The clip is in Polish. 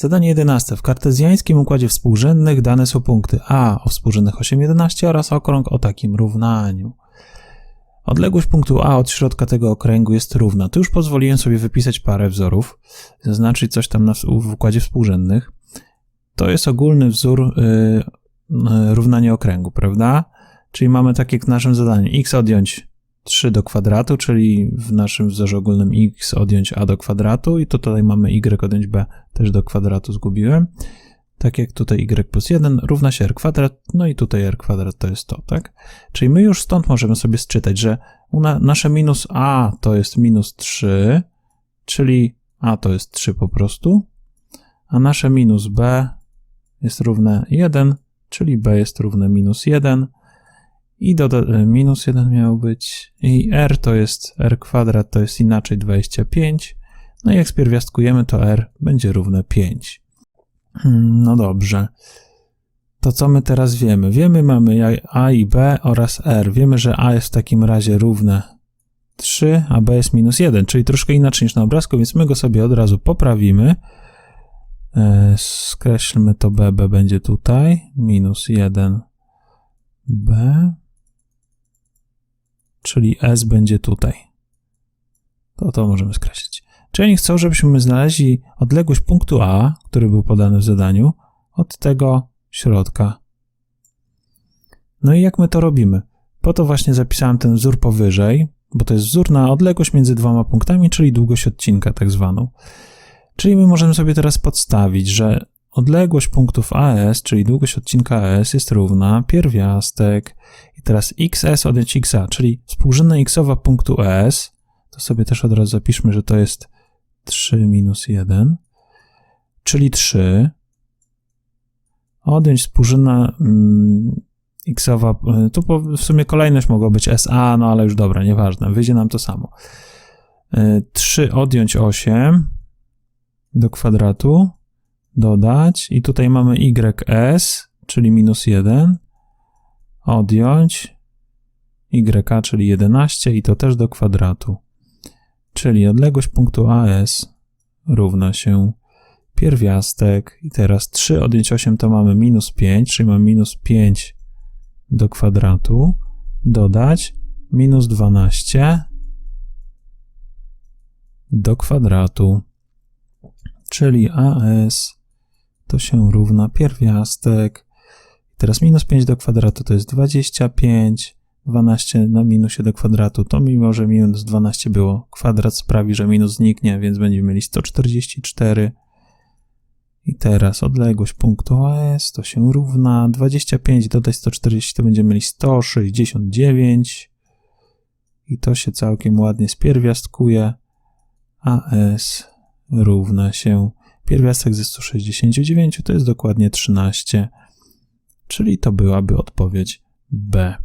Zadanie 11. W kartezjańskim układzie współrzędnych dane są punkty A o współrzędnych 8, 11 oraz okrąg o takim równaniu. Odległość punktu A od środka tego okręgu jest równa. Tu już pozwoliłem sobie wypisać parę wzorów, zaznaczyć coś tam na, w układzie współrzędnych. To jest ogólny wzór y, y, równania okręgu, prawda? Czyli mamy tak jak w naszym zadaniu x odjąć 3 do kwadratu, czyli w naszym wzorze ogólnym x odjąć a do kwadratu i to tutaj mamy y odjąć b też do kwadratu zgubiłem. Tak jak tutaj y plus 1 równa się r kwadrat, no i tutaj r kwadrat to jest to, tak? Czyli my już stąd możemy sobie sczytać, że na, nasze minus a to jest minus 3, czyli a to jest 3 po prostu, a nasze minus b jest równe 1, czyli b jest równe minus 1, i doda minus 1 miał być, i r to jest, r kwadrat to jest inaczej 25, no i jak spierwiastkujemy, to r będzie równe 5. Hmm, No dobrze. To co my teraz wiemy? Wiemy, mamy a i b oraz r. Wiemy, że a jest w takim razie równe 3, a b jest minus 1, czyli troszkę inaczej niż na obrazku, więc my go sobie od razu poprawimy. E, skreślmy to b, b będzie tutaj, minus 1 b, czyli s będzie tutaj. To to możemy skreślić. Czyli oni chcą, żebyśmy znaleźli odległość punktu A, który był podany w zadaniu, od tego środka. No i jak my to robimy? Po to właśnie zapisałem ten wzór powyżej, bo to jest wzór na odległość między dwoma punktami, czyli długość odcinka tak zwaną. Czyli my możemy sobie teraz podstawić, że odległość punktów AS, czyli długość odcinka AS jest równa pierwiastek. I teraz XS odjąć XA, czyli współrzędna xowa punktu S, to sobie też od razu zapiszmy, że to jest 3 minus 1, czyli 3, odjąć współrzędna mm, xowa, y, tu po- w sumie kolejność mogła być SA, no ale już dobra, nieważne, wyjdzie nam to samo. Y, 3 odjąć 8 do kwadratu, dodać. I tutaj mamy ys, czyli minus 1, odjąć. Yk, czyli 11 i to też do kwadratu. Czyli odległość punktu AS równa się pierwiastek. I teraz 3 odjąć 8 to mamy minus 5, czyli mamy minus 5 do kwadratu, dodać. Minus 12 do kwadratu, czyli AS to się równa pierwiastek. Teraz minus 5 do kwadratu to jest 25, 12 na minusie do kwadratu, to mimo, że minus 12 było, kwadrat sprawi, że minus zniknie, więc będziemy mieli 144. I teraz odległość punktu AS to się równa 25 dodać 140 to będziemy mieli 169 i to się całkiem ładnie spierwiastkuje. AS równa się pierwiastek ze 169 to jest dokładnie 13, czyli to byłaby odpowiedź B.